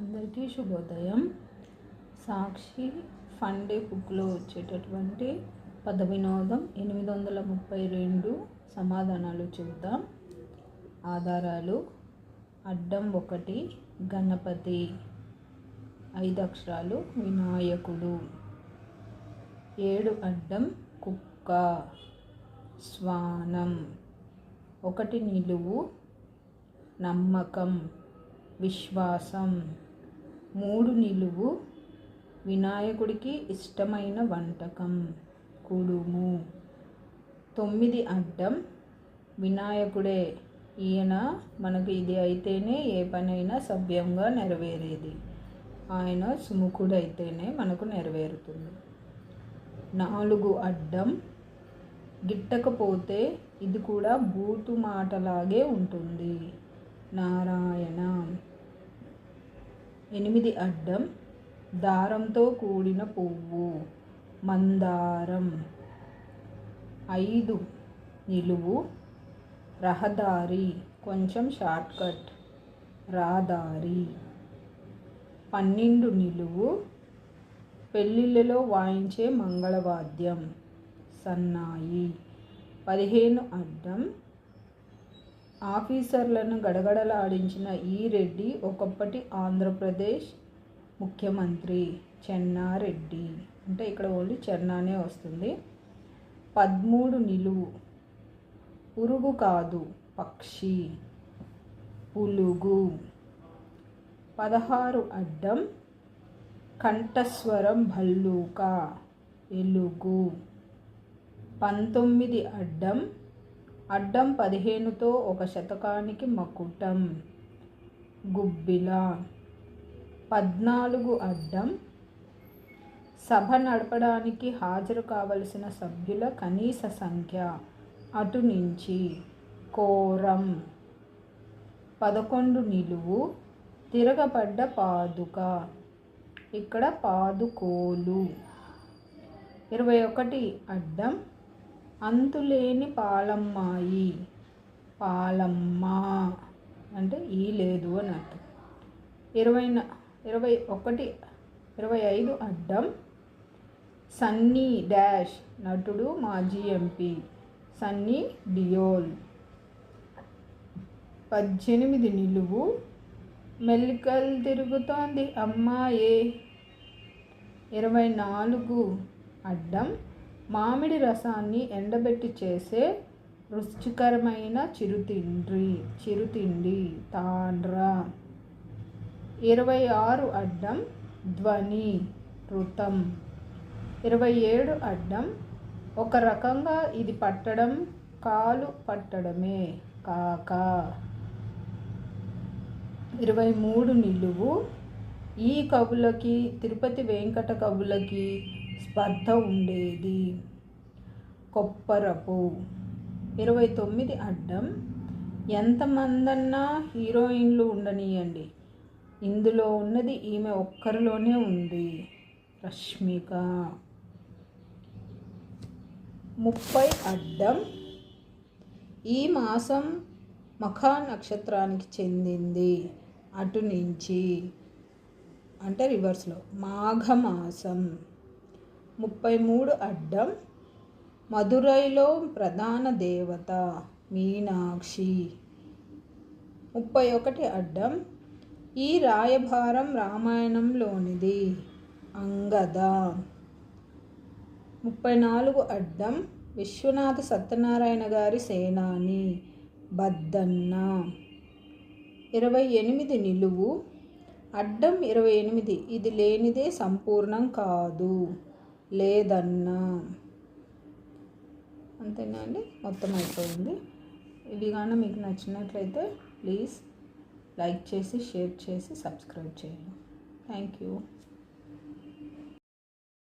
అందరికీ శుభోదయం. సాక్షి ఫండే బుక్లో వచ్చేటటువంటి పద వినోదం ఎనిమిది వందల ముప్పై రెండు సమాధానాలు చూద్దాం. ఆధారాలు అడ్డం ఒకటి గణపతి ఐదు అక్షరాలు వినాయకుడు. ఏడు అడ్డం కుక్క శ్వానం ఒకటి నిలువు నమ్మకం విశ్వాసం. మూడు నిలువు వినాయకుడికి ఇష్టమైన వంటకం. కుడుము. తొమ్మిది అడ్డం వినాయకుడే. ఈయన మనకు ఇది అయితేనే ఏ పనైనా సభ్యంగా నెరవేరేది. ఆయన సుముఖుడైతేనే మనకు నెరవేరుతుంది. నాలుగు అడ్డం గిట్టకపోతే ఇది కూడా బూతు మాటలాగే ఉంటుంది. నారాయణ. ఎనిమిది అడ్డం దారంతో కూడిన పువ్వు. మందారం. ఐదు నిలువు. రహదారి. కొంచెం షార్ట్కట్ రాదారి. పన్నెండు నిలువు. పెళ్ళిళ్ళలో వాయించే మంగళవాద్యం. సన్నాయి. పదిహేను అడ్డం ఆఫీసర్లను గడగడలాడించిన ఈ రెడ్డి ఒకప్పటి ఆంధ్రప్రదేశ్ ముఖ్యమంత్రి చెన్నారెడ్డి. అంటే ఇక్కడ ఓన్లీ చెన్నానే వస్తుంది. పదమూడు నిలువు పురుగు కాదు పక్షి పులుగు. పదహారు అడ్డం కంఠస్వరం భల్లూక ఎలుగు. పంతొమ్మిది అడ్డం అడ్డం పదిహేనుతో ఒక శతకానికి మకుటం. గుబ్బిల. పద్నాలుగు అడ్డం. సభ నడపడానికి హాజరు కావలసిన సభ్యుల కనీస సంఖ్య. అటు నుంచి కోరం. పదకొండు నిలువు. తిరగబడ్డ పాదుక. ఇక్కడ పాదుకోలు. ఇరవై ఒకటి అడ్డం. అంతులేని పాలమ్మాయి పాలమ్మ. అంటే ఈ లేదు అని అర్థం. ఇరవై ఇరవై ఒకటి ఇరవై ఐదు అడ్డం. సన్నీ డాష్ నటుడు మాజీ ఎంపీ సన్నీ డియోల్. పద్దెనిమిది నిలువు. మెల్లికలు తిరుగుతోంది అమ్మాయే. ఇరవై నాలుగు అడ్డం. మామిడి రసాన్ని ఎండబెట్టి చేసే రుచికరమైన చిరుతిండ్రి చిరుతిండి తాండ్రా. ఇరవై ఆరు అడ్డం ధ్వని రుతం. ఇరవై ఏడు అడ్డం ఒక రకంగా ఇది పట్టడం కాలు పట్టడమే కాక. ఇరవై మూడు నిలువు ఈ కవులకి తిరుపతి వెంకట కవులకి స్పర్ధ ఉండేది. కొప్పరపు. ఇరవై తొమ్మిది అడ్డం. ఎంతమందన్నా హీరోయిన్లు ఉండనియండి. ఇందులో ఉన్నది ఈమె ఒక్కరిలోనే ఉంది. రష్మిక. ముప్పై అడ్డం. ఈ మాసం మఖా నక్షత్రానికి చెందింది. అటు నుంచి. అంటే రివర్స్లో. మాఘమాసం. ముప్పై మూడు అడ్డం మధురైలో ప్రధాన దేవత మీనాక్షి. ముప్పై ఒకటి అడ్డం ఈ రాయభారం రామాయణంలోనిది అంగద. ముప్పై నాలుగు అడ్డం విశ్వనాథ సత్యనారాయణ గారి సేనాని బద్దన్న. ఇరవై ఎనిమిది నిలువు అడ్డం ఇరవై ఎనిమిది ఇది లేనిదే సంపూర్ణం కాదు. లేదన్నా. అంతేనా అండి? మొత్తం అయిపోయింది. ఇవి కానీ మీకు నచ్చినట్లయితే ప్లీజ్ లైక్ చేసి షేర్ చేసి సబ్స్క్రైబ్ చేయండి. Thank you.